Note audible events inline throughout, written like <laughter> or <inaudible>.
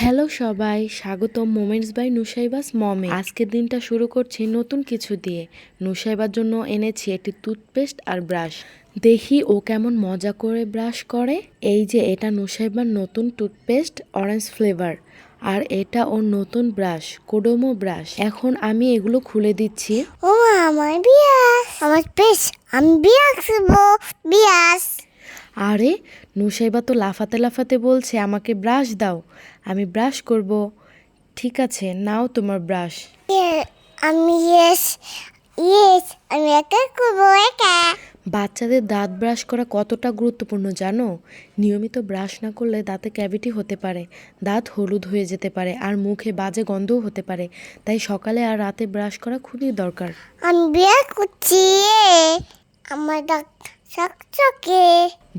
Hello সবাই, স্বাগতম moments by নুসাইবাস মমে। আজকের দিনটা শুরু করছি নতুন কিছু দিয়ে। নুসাইবার জন্য এনেছি একটি টুথপেস্ট আর ব্রাশ দেখি ও কেমন মজা করে ব্রাশ করে। এই যে এটা নুসাইবার নতুন টুথপেস্ট অরেঞ্জ ফ্লেভার আর এটা ওর নতুন ব্রাশ কোডোমো ব্রাশ এখন আমি এগুলো খুলে দিচ্ছি। ও আমার বিয়াস। আমার আমি বিয়াস বিয়াস। আরে নুসাইবা তো লাফাতে লাফাতে বলছে আমাকে ব্রাশ দাও আমি ব্রাশ করব। ঠিক আছে নাও তোমার ব্রাশ। আমি ইয়েস ইয়েস আমি একা করব একা। বাচ্চাদের দাঁত ব্রাশ করা কতটা গুরুত্বপূর্ণ জানো? নিয়মিত ব্রাশ না করলে দাঁতে ক্যাভিটি হতে পারে দাঁত হলুদ হয়ে যেতে পারে আর মুখে বাজে গন্ধও হতে পারে। তাই সকালে আর রাতে ব্রাশ করা খুবই দরকার। আমি বিয়া করছি আমার দাঁত চকচকে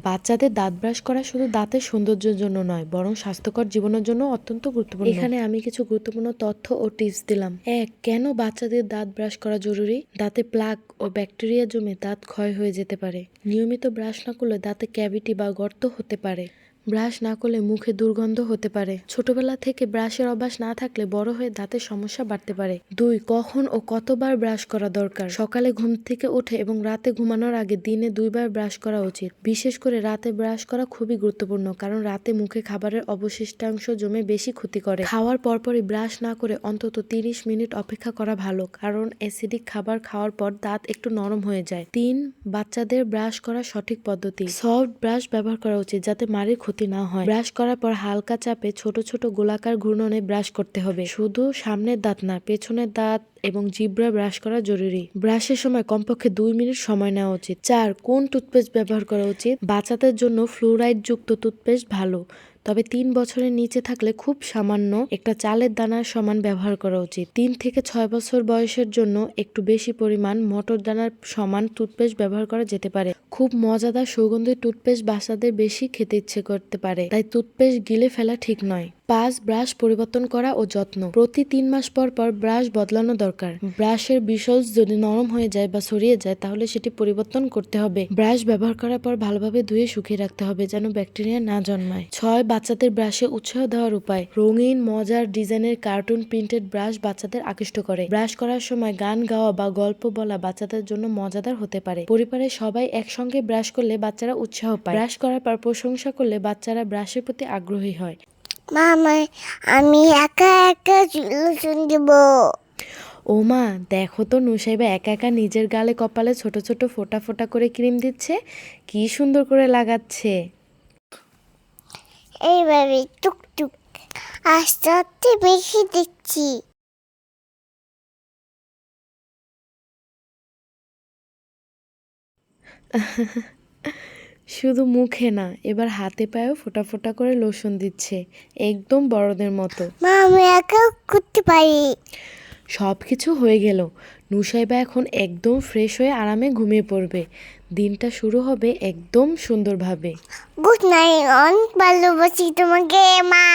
বাচ্চাদের দাঁত ব্রাশ করা শুধু দাঁতের সৌন্দর্যের জন্য নয়, বরং স্বাস্থ্যকর জীবনের জন্য অত্যন্ত গুরুত্বপূর্ণ। এখানে আমি কিছু গুরুত্বপূর্ণ তথ্য ও টিপস দিলাম। এক, কেন বাচ্চাদের দাঁত ব্রাশ করা জরুরি? দাঁতে প্লাক ও ব্যাকটেরিয়া জমে দাঁত ক্ষয় হয়ে যেতে পারে। নিয়মিত ব্রাশ না করলে দাঁতে ক্যাভিটি বা গর্ত হতে পারে। ব্রাশ না করলে মুখে দুর্গন্ধ হতে পারে। ছোটবেলা থেকে ব্রাশের অভ্যাস না থাকলে বড় হয়ে দাঁতের সমস্যা বাড়তে পারে। দুই, কখন ও কতবার ব্রাশ করা দরকার? সকালে ঘুম থেকে ওঠে এবং রাতে ঘুমানোর আগে দিনে দুইবার ব্রাশ করা উচিত। বিশেষ করে রাতে ব্রাশ করা খুবই গুরুত্বপূর্ণ, কারণ রাতে মুখে খাবারের অবশিষ্টাংশ জমে বেশি ক্ষতি করে। খাওয়ার পরপরই ব্রাশ না করে অন্তত তিরিশ মিনিট অপেক্ষা করা ভালো, কারণ অ্যাসিডিক খাবার খাওয়ার পর দাঁত একটু নরম হয়ে যায়। তিন, বাচ্চাদের ব্রাশ করার সঠিক পদ্ধতি। সফট ব্রাশ ব্যবহার করা উচিত যাতে মাড়ির ক্ষতি না হয়। ব্রাশ করার পর হালকা চাপে ছোট ছোট গোলাকার ঘূর্ণনে ব্রাশ করতে হবে। শুধু সামনের দাঁত না, পেছনের দাঁত এবং জিব্রা ব্রাশ করা জরুরি। ব্রাশের সময় কমপক্ষে দুই মিনিট সময় নেওয়া উচিত। চার, কোন টুথপেস্ট ব্যবহার করা উচিত? বাচ্চাদের জন্য ফ্লুরাইড যুক্ত টুথপেস্ট ভালো, তবে তিন বছরের নিচে থাকলে খুব সামান্য একটা চালের দানার সমান ব্যবহার করা উচিত। তিন থেকে ছয় বছর বয়সের জন্য একটু বেশি পরিমাণ মটর দানার সমান টুথপেস্ট ব্যবহার করা যেতে পারে। খুব মজাদার সুগন্ধি টুথপেস্ট বাচ্চাদের বেশি খেতে ইচ্ছে করতে পারে। তাই টুথপেস্ট গিলে ফেলা ঠিক নয়। পাঁচ ব্রাশ পরিবর্তন করা ও যত্ন। প্রতি তিন মাস পর পর ব্রাশ বদলানো দরকার। ব্রাশের বিসলস যদি নরম হয়ে যায় বা ছড়িয়ে যায়, তাহলে সেটি পরিবর্তন করতে হবে। ব্রাশ ব্যবহার করার পর ভালোভাবে ধুয়ে শুকিয়ে রাখতে হবে যেন ব্যাকটেরিয়া না জন্মায়। ছয়, বাচ্চাদের ব্রাশে উৎসাহ দেওয়ার উপায়। রঙিন, মজার ডিজাইনের কার্টুন প্রিন্টেড ব্রাশ বাচ্চাদের আকৃষ্ট করে। ব্রাশ করার সময় গান গাওয়া বা গল্প বলা বাচ্চাদের জন্য মজাদার হতে পারে। পরিবারের সবাই একসঙ্গে ব্রাশ করলে বাচ্চারা উৎসাহ পায়। ব্রাশ করার পর প্রশংসা করলে বাচ্চারা ব্রাশের প্রতি আগ্রহী হয়। মামা আমি একা একা চুল দেবো। ও মা দেখো তো নুসাইবা একা একা নিজের গালে কপালে ছোট ছোট ফোটা ফোটা করে ক্রিম দিচ্ছে। কি সুন্দর করে লাগাচ্ছে। এইভাবে টুকটুক আস্তে আস্তে বেশি দেখছি। <laughs> শুধু মুখে না এবার হাতে পায়েও ফোটা ফোটা করে লোশন দিচ্ছে একদম বড়দের মতো। মা আমি একা করতে পারি। সব কিছু হয়ে গেল। নুসাইবা এখন একদম ফ্রেশ হয়ে আরামে ঘুমিয়ে পড়বে। দিনটা শুরু হবে একদম সুন্দরভাবে। গুড নাইট অনেক ভালোবাসি তোমাকে মা।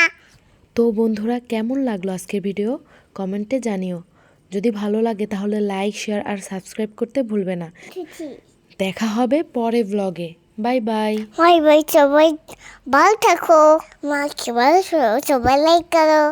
তো বন্ধুরা কেমন লাগল আজকের ভিডিও? কমেন্টে জানিও। যদি ভালো লাগে তাহলে লাইক শেয়ার আর সাবস্ক্রাইব করতে ভুলবে না। দেখা হবে পরে ব্লগে বাই বাই বাই বাই সবাই ভালো থাকো মাকে ভালো সবাই লাইক করো